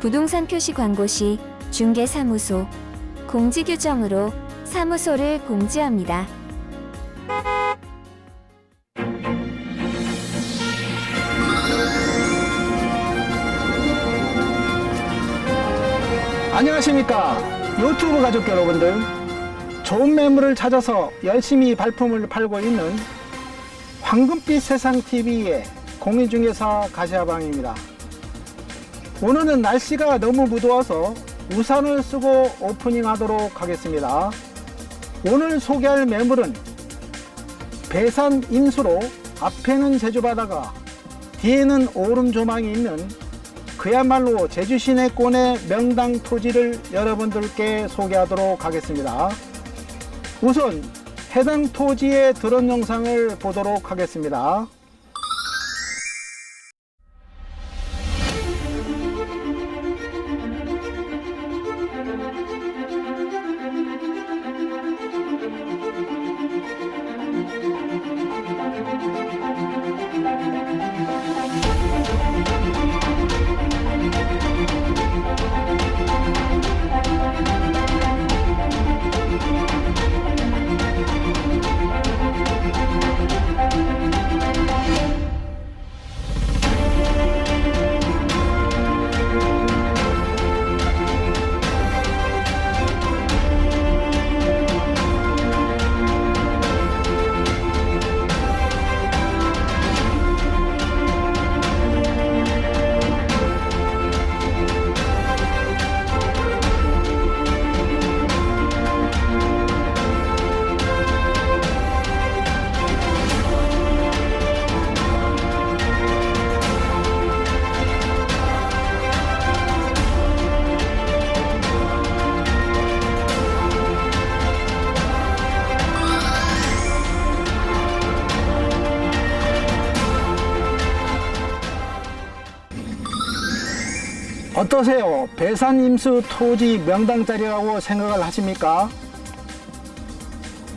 부동산 표시 광고 시 중개사무소 공지 규정으로 사무소를 공지합니다. 안녕하십니까 유튜브 가족 여러분들 좋은 매물을 찾아서 열심히 발품을 팔고 있는 황금빛 세상 TV의 공인중개사 가시아방입니다 오늘은 날씨가 너무 무더워서 우산을 쓰고 오프닝 하도록 하겠습니다 오늘 소개할 매물은 배산 임수로 앞에는 제주 바다가 뒤에는 오름 조망이 있는 그야말로 제주 시내권의 명당 토지를 여러분들께 소개하도록 하겠습니다. 우선 해당 토지의 드론 영상을 보도록 하겠습니다. 어떠세요? 배산 임수 토지 명당 자리라고 생각을 하십니까?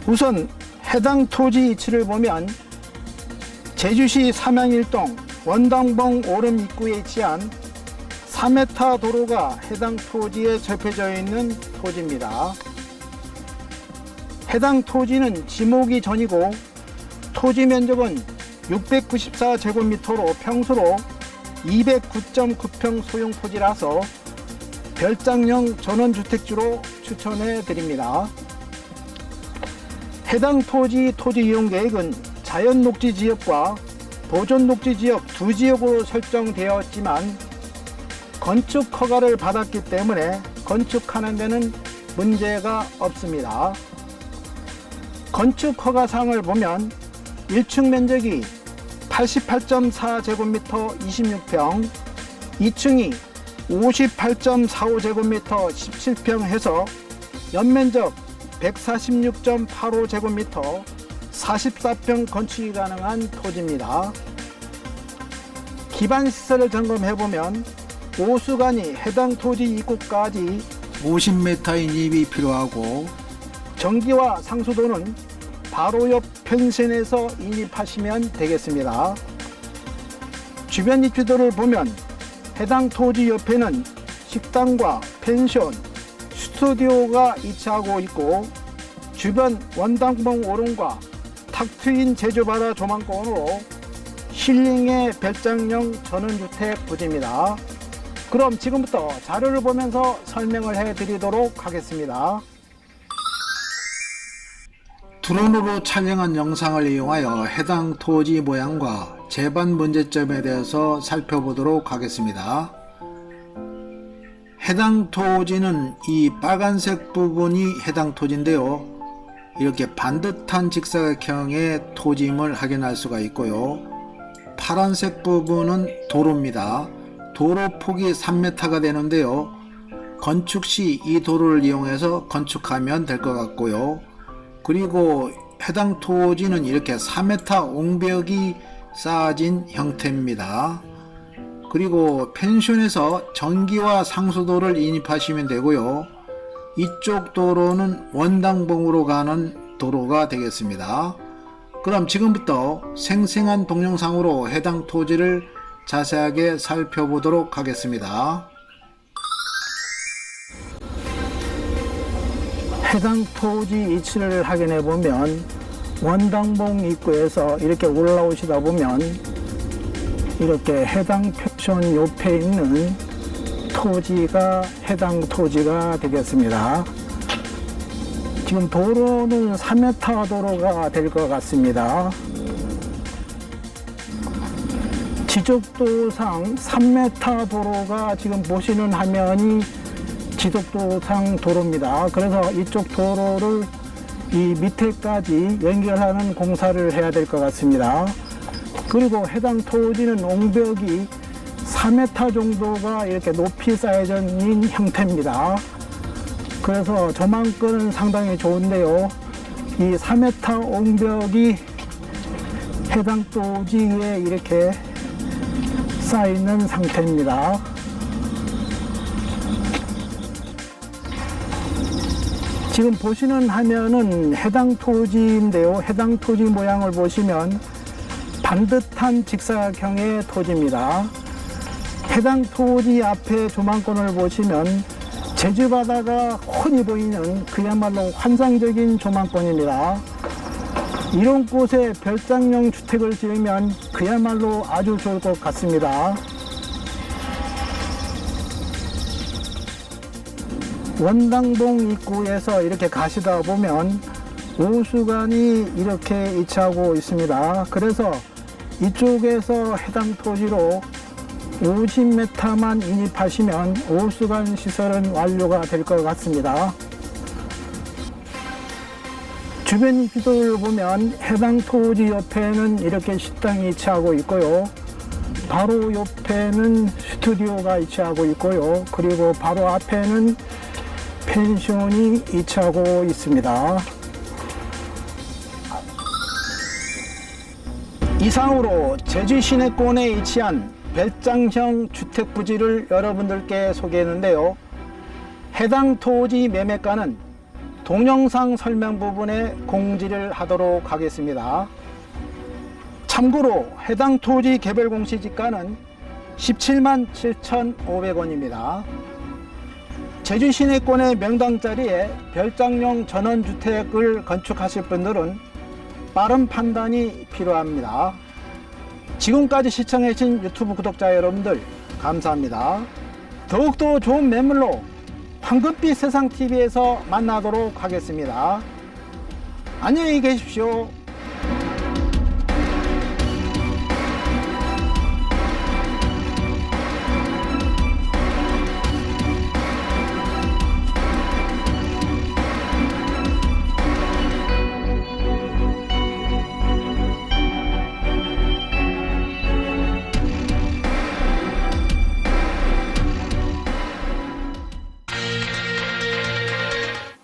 우선 해당 토지 위치를 보면 제주시 삼양일동 원당봉 오름 입구에 위치한 3m 도로가 해당 토지에 접혀져 있는 토지입니다. 해당 토지는 지목이 전이고 토지 면적은 694제곱미터로 평수로 209.9평 소형 토지라서 별장형 전원주택지로 추천해 드립니다. 해당 토지 토지 이용 계획은 자연 녹지 지역과 보존 녹지 지역 두 지역으로 설정되었지만 건축 허가를 받았기 때문에 건축하는 데는 문제가 없습니다. 건축 허가상을 보면 1층 면적이 88.4제곱미터 26평, 2층이 58.45제곱미터 17평 해서 연면적 146.85제곱미터 44평 건축이 가능한 토지입니다. 기반 시설을 점검해 보면 오수관이 해당 토지 입구까지 50m의 인입이 필요하고 전기와 상수도는 바로 옆 펜션에서 인입하시면 되겠습니다. 주변 입지도를 보면 해당 토지 옆에는 식당과 펜션, 스튜디오가 위치하고 있고 주변 원당봉 오름과 탁 트인 제주바다 조망권으로 힐링의 별장형 전원주택 부지입니다. 그럼 지금부터 자료를 보면서 설명을 해 드리도록 하겠습니다. 드론으로 촬영한 영상을 이용하여 해당 토지 모양과 재반 문제점에 대해서 살펴보도록 하겠습니다. 해당 토지는 이 빨간색 부분이 해당 토지인데요. 이렇게 반듯한 직사각형의 토지임을 확인할 수가 있고요. 파란색 부분은 도로입니다. 도로 폭이 3m가 되는데요. 건축 시 이 도로를 이용해서 건축하면 될 것 같고요. 그리고 해당 토지는 이렇게 4m 옹벽이 쌓아진 형태입니다. 그리고 펜션에서 전기와 상수도를 인입하시면 되고요. 이쪽 도로는 원당봉으로 가는 도로가 되겠습니다. 그럼 지금부터 생생한 동영상으로 해당 토지를 자세하게 살펴보도록 하겠습니다. 해당 토지 위치를 확인해 보면 원당봉 입구에서 이렇게 올라오시다 보면 이렇게 해당 표촌 옆에 있는 토지가 해당 토지가 되겠습니다. 지금 도로는 3m 도로가 될 것 같습니다. 지적도상 3m 도로가 지금 보시는 화면이 지적도상 도로입니다. 그래서 이쪽 도로를 이 밑에까지 연결하는 공사를 해야 될 것 같습니다. 그리고 해당 토지는 옹벽이 4m 정도가 이렇게 높이 쌓여져 있는 형태입니다. 그래서 조망권은 상당히 좋은데요. 이 4m 옹벽이 해당 토지에 이렇게 쌓여 있는 상태입니다. 지금 보시는 화면은 해당 토지인데요. 해당 토지 모양을 보시면 반듯한 직사각형의 토지입니다. 해당 토지 앞에 조망권을 보시면 제주 바다가 훤히 보이는 그야말로 환상적인 조망권입니다. 이런 곳에 별장용 주택을 지으면 그야말로 아주 좋을 것 같습니다. 원당동 입구에서 이렇게 가시다 보면 오수관이 이렇게 위치하고 있습니다. 그래서 이쪽에서 해당 토지로 50m만 인입하시면 오수관 시설은 완료가 될 것 같습니다. 주변 지도를 보면 해당 토지 옆에는 이렇게 식당이 위치하고 있고요. 바로 옆에는 스튜디오가 위치하고 있고요. 그리고 바로 앞에는 펜션이 위치하고 있습니다. 이상으로 제주 시내권에 위치한 별장형 주택 부지를 여러분들께 소개했는데요. 해당 토지 매매가는 동영상 설명 부분에 공지를 하도록 하겠습니다. 참고로 해당 토지 개별 공시지가는 17만 7,500원입니다. 제주 시내권의 명당 자리에 별장용 전원주택을 건축하실 분들은 빠른 판단이 필요합니다. 지금까지 시청해주신 유튜브 구독자 여러분들 감사합니다. 더욱더 좋은 매물로 황금빛 세상TV에서 만나도록 하겠습니다. 안녕히 계십시오.